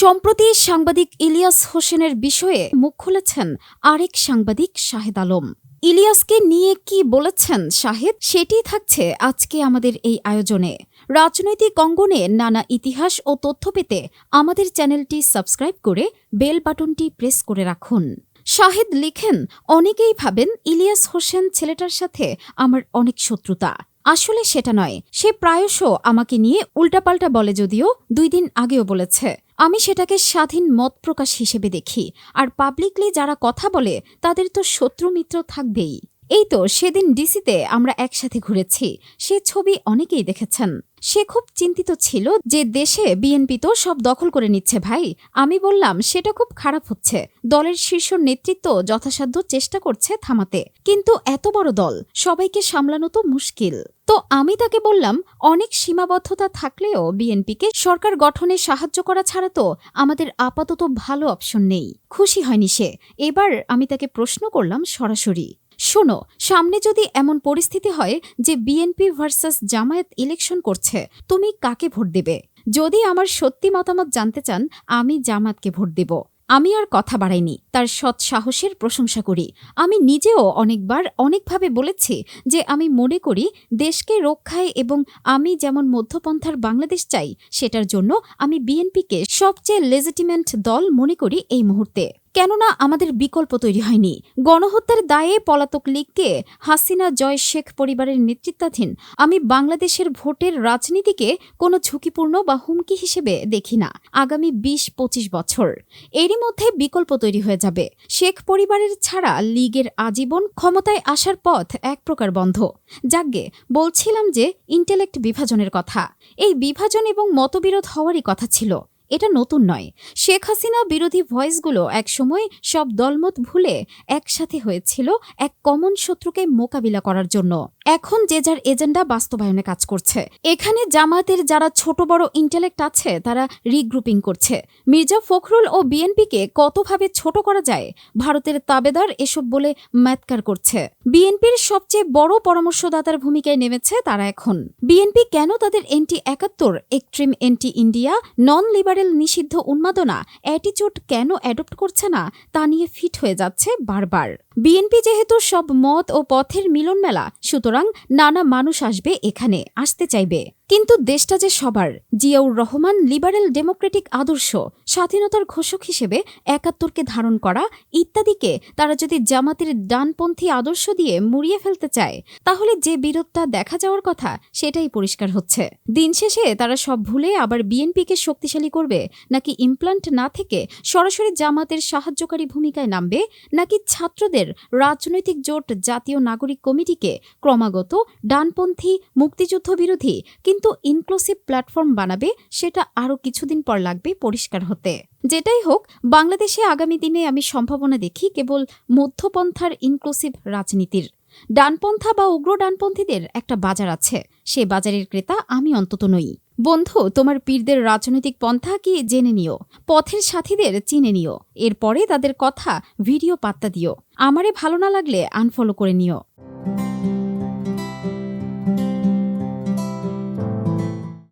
সম্প্রতি সাংবাদিক ইলিয়াস হোসেনের বিষয়ে মুখ খুলেছেন আরেক সাংবাদিক শাহেদ আলম। ইলিয়াসকে নিয়ে কি বলেছেন শাহেদ, সেটি থাকছে আজকে আমাদের এই আয়োজনে। রাজনৈতিক অঙ্গনে নানা ইতিহাস ও তথ্য পেতে আমাদের চ্যানেলটি সাবস্ক্রাইব করে বেল বাটনটি প্রেস করে রাখুন। শাহেদ লিখেন, অনেকেই ভাবেন ইলিয়াস হোসেন ছেলেটার সাথে আমার অনেক শত্রুতা। আসলে সেটা নয়, সে প্রায়শ আমাকে নিয়ে উল্টাপাল্টা বলে যদিও দুই দিন আগেও বলেছে। আমি সেটাকে স্বাধীন মত প্রকাশ হিসেবে দেখি, আর পাবলিকলি যারা কথা বলে, তাদের তো শত্রু মিত্র থাকবেই। এই তো সেদিন ডিসিতে আমরা একসাথে ঘুরেছি। সে ছবি অনেকেই দেখেছেন। সে খুব চিন্তিত ছিল যে দেশে বিএনপি তো সব দখল করে নিচ্ছে ভাই। আমি বললাম, সেটা খুব খারাপ হচ্ছে। দলের শীর্ষ নেতৃত্ব যথাসাধ্য চেষ্টা করছে থামাতে। কিন্তু এত বড় দল, সবাইকে সামলানো তো মুশকিল। তো আমি তাকে বললাম, অনেক সীমাবদ্ধতা থাকলেও বিএনপিকে সরকার গঠনে সাহায্য করা ছাড়া তো আমাদের আপাতত ভালো অপশন নেই। খুশি হয়নি সে। এবার আমি তাকে প্রশ্ন করলাম সরাসরি। শোনো, সামনে যদি এমন পরিস্থিতি হয় যে বিএনপি ভার্সাস জামায়াত ইলেকশন করছে, তুমি কাকে ভোট দেবে? যদি আমার সত্যি মতামত জানতে চান, আমি জামাতকে ভোট দেব। আমি আর কথা বাড়াইনি, তার সৎ সাহসের প্রশংসা করি। আমি নিজেও অনেকবার অনেকভাবে বলেছি যে আমি মনে করি দেশকে রক্ষায় এবং আমি যেমন মধ্যপন্থার বাংলাদেশ চাই, সেটার জন্য আমি বিএনপিকে সবচেয়ে লেজিটিমেন্ট দল মনে করি এই মুহূর্তে। কেননা আমাদের বিকল্প তৈরি হয়নি। গণহত্যার দায়ে পলাতক লীগকে হাসিনা জয় শেখ পরিবারের নেতৃত্বাধীন আমি বাংলাদেশের ভোটের রাজনীতিকে কোনো ঝুঁকিপূর্ণ বা হুমকি হিসেবে দেখি না। আগামী বিশ পঁচিশ বছর এরই মধ্যে বিকল্প তৈরি হয়ে যাবে। শেখ পরিবারের ছাড়া লীগের আজীবন ক্ষমতায় আসার পথ এক প্রকার বন্ধ। যাজ্ঞে বলছিলাম যে ইন্টেলেক্ট বিভাজনের কথা। এই বিভাজন এবং মতবিরোধ হওয়ারই কথা ছিল। এটা নতুন নয়। শেখ হাসিনা বিরোধী ভয়েসগুলো একসময় সব দলমত ভুলে একসাথে হয়েছিল এক কমন শত্রুকে মোকাবিলা করার জন্য। এখন যে যার এজেন্ডা বাস্তবায়নে কাজ করছে। এখানে জামায়াতের যারা ছোট বড় ইন্টেলেক্ট আছে, তারা রিগ্রুপিং করছে। মির্জা ফখরুল ও বিএনপিকে কতভাবে ছোট করা যায়, ভারতের তাবেদার এসব বলে ম্যাতকার করছে। বিএনপির সবচেয়ে বড় পরামর্শদাতার ভূমিকায় নেমেছে তারা এখন। বিএনপি কেন তাদের এন্টি একাত্তর extreme anti India non liberal নিষিদ্ধ উন্মাদনা অ্যাটিচিউড কেন অ্যাডপ্ট করছে না তা নিয়ে ফিট হয়ে যাচ্ছে বারবার। বিএনপি যেহেতু সব মত ও পথের মিলন মেলা, সুতরাং নানা মানুষ আসবে এখানে, আসতে চাইবে। কিন্তু দেশটা যে সবার, জিয়াউর রহমান লিবারেল ডেমোক্রেটিক আদর্শ স্বাধীনতার ঘোষক হিসেবে একাত্তরকে ধারণ করা ইত্যাদিকে তারা যদি জামাতের ডানপন্থী আদর্শ দিয়ে মুড়িয়ে ফেলতে চায়, তাহলে যে বিরোধটা দেখা যাওয়ার কথা সেটাই পরিষ্কার হচ্ছে। দিন শেষে তারা সব ভুলে আবার বিএনপিকে শক্তিশালী করবে, নাকি ইমপ্লান্ট না থেকে সরাসরি জামাতের সাহায্যকারী ভূমিকায় নামবে, নাকি ছাত্রদের রাজনৈতিক জোট জাতীয় নাগরিক কমিটিকে ক্রমাগত ডানপন্থী মুক্তিযুদ্ধ বিরোধী কিন্তু ইনক্লুসিভ প্ল্যাটফর্ম বানাবে, সেটা আরও কিছুদিন পর লাগবে পরিষ্কার হতে। যেটাই হোক, বাংলাদেশে আগামী দিনে আমি সম্ভাবনা দেখি কেবল মধ্যপন্থার ইনক্লুসিভ রাজনীতির। ডানপন্থা বা উগ্র ডানপন্থীদের একটা বাজার আছে। সে বাজারের ক্রেতা আমি অন্তত নই। বন্ধু, তোমার পীরদের রাজনৈতিক পন্থা কি জেনে নিও। পথের সাথীদের চিনে নিও। এরপরে তাদের কথা ভিডিও পাত্তা দিও। আমারে ভালো না লাগলে আনফলো করে নিও।